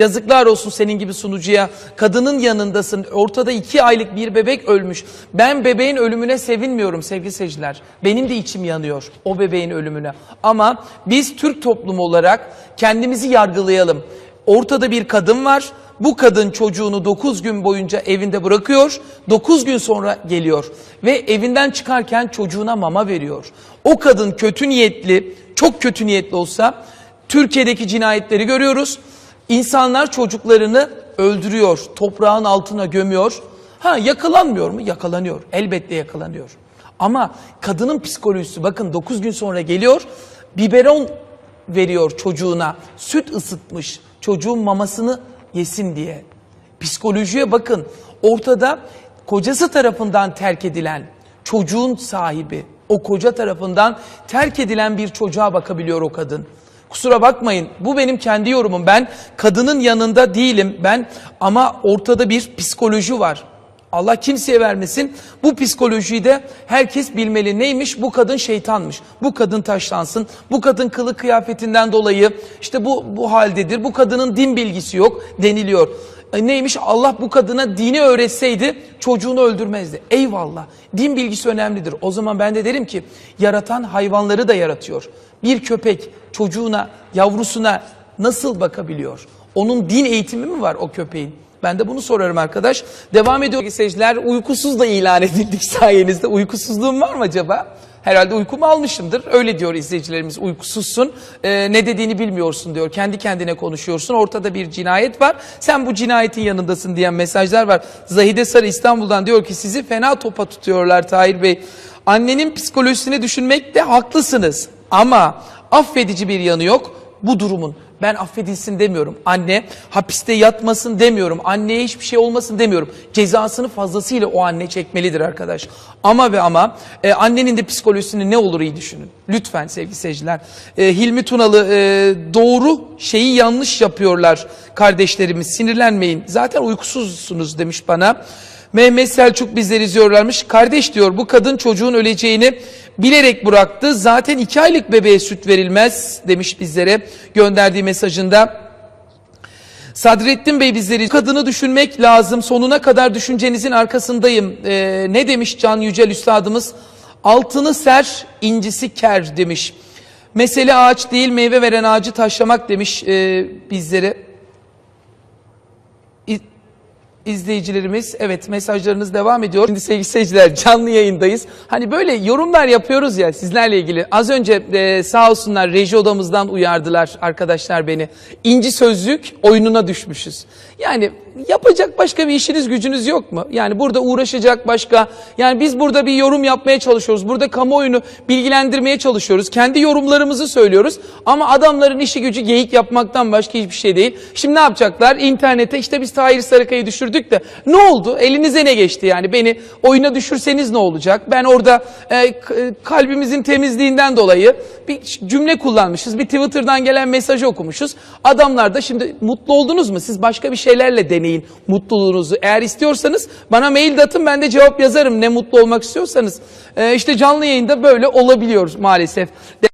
Yazıklar olsun senin gibi sunucuya. Kadının yanındasın. Ortada iki aylık bir bebek ölmüş. Ben bebeğin ölümüne sevinmiyorum sevgili seyirciler. Benim de içim yanıyor o bebeğin ölümüne. Ama biz Türk toplumu olarak kendimizi yargılayalım. Ortada bir kadın var. Bu kadın çocuğunu 9 gün boyunca evinde bırakıyor. 9 gün sonra geliyor. Ve evinden çıkarken çocuğuna mama veriyor. O kadın kötü niyetli, çok kötü niyetli olsa Türkiye'deki cinayetleri görüyoruz. İnsanlar çocuklarını öldürüyor, toprağın altına gömüyor. Ha yakalanmıyor mu? Yakalanıyor. Elbette yakalanıyor. Ama kadının psikolojisi bakın 9 gün sonra geliyor. Biberon veriyor çocuğuna. Süt ısıtmış. Çocuğun mamasını yesin diye. Psikolojiye bakın. Ortada kocası tarafından terk edilen çocuğun sahibi, o koca tarafından terk edilen bir çocuğa bakabiliyor o kadın. Kusura bakmayın bu benim kendi yorumum. Ben kadının yanında değilim ben ama ortada bir psikoloji var. Allah kimseye vermesin. Bu psikolojiyi de herkes bilmeli. Neymiş? Bu kadın şeytanmış. Bu kadın taşlansın. Bu kadın kılık kıyafetinden dolayı işte bu bu haldedir. Bu kadının din bilgisi yok deniliyor. E, neymiş? Allah bu kadına dini öğretseydi çocuğunu öldürmezdi. Eyvallah. Din bilgisi önemlidir. O zaman ben de derim ki yaratan hayvanları da yaratıyor. Bir köpek çocuğuna, yavrusuna nasıl bakabiliyor? Onun din eğitimi mi var o köpeğin? Ben de bunu sorarım arkadaş. Devam ediyor seyirciler. Uykusuz da ilan edildik sayenizde. Uykusuzluğum var mı acaba? Herhalde uykumu almışımdır. Öyle diyor izleyicilerimiz uykusuzsun. Ee, ne dediğini bilmiyorsun diyor. Kendi kendine konuşuyorsun. Ortada bir cinayet var. Sen bu cinayetin yanındasın diyen mesajlar var. Zahide Sarı İstanbul'dan diyor ki sizi fena topa tutuyorlar Tahir Bey. Annenin psikolojisini düşünmekte haklısınız. Ama affedici bir yanı yok bu durumun. Ben affedilsin demiyorum. Anne hapiste yatmasın demiyorum. Anneye hiçbir şey olmasın demiyorum. Cezasını fazlasıyla o anne çekmelidir arkadaş. Ama ve ama e, annenin de psikolojisini ne olur iyi düşünün. Lütfen sevgili seyirciler. E, Hilmi Tunalı e, doğru şeyi yanlış yapıyorlar kardeşlerimiz. Sinirlenmeyin. Zaten uykusuzsunuz demiş bana. Mehmet Selçuk bizleri izliyorlarmış. Kardeş diyor bu kadın çocuğun öleceğini bilerek bıraktı. Zaten iki aylık bebeğe süt verilmez demiş bizlere gönderdiği mesajında. Sadrettin Bey bizleri kadını düşünmek lazım. Sonuna kadar düşüncenizin arkasındayım. Ee, ne demiş Can Yücel Üstadımız? Altını ser, incisi ker demiş. Mesele ağaç değil meyve veren ağacı taşlamak demiş e, bizlere. İzleyicilerimiz evet mesajlarınız devam ediyor. Şimdi sevgili seyirciler canlı yayındayız. Hani böyle yorumlar yapıyoruz ya sizlerle ilgili. Az önce e, sağ olsunlar reji odamızdan uyardılar arkadaşlar beni. İnci sözlük oyununa düşmüşüz. Yani yapacak başka bir işiniz gücünüz yok mu? Yani burada uğraşacak başka. Yani biz burada bir yorum yapmaya çalışıyoruz. Burada kamuoyunu bilgilendirmeye çalışıyoruz. Kendi yorumlarımızı söylüyoruz. Ama adamların işi gücü geyik yapmaktan başka hiçbir şey değil. Şimdi ne yapacaklar? İnternete işte biz Tahir Sarıkaya'yı düşürdük de ne oldu? Elinize ne geçti yani? Beni oyuna düşürseniz ne olacak? Ben orada e, kalbimizin temizliğinden dolayı bir cümle kullanmışız. Bir Twitter'dan gelen mesajı okumuşuz. Adamlar da şimdi mutlu oldunuz mu? Siz başka bir şeylerle deneyin mutluluğunuzu. Eğer istiyorsanız bana mail de atın ben de cevap yazarım ne mutlu olmak istiyorsanız. E, işte canlı yayında böyle olabiliyoruz maalesef.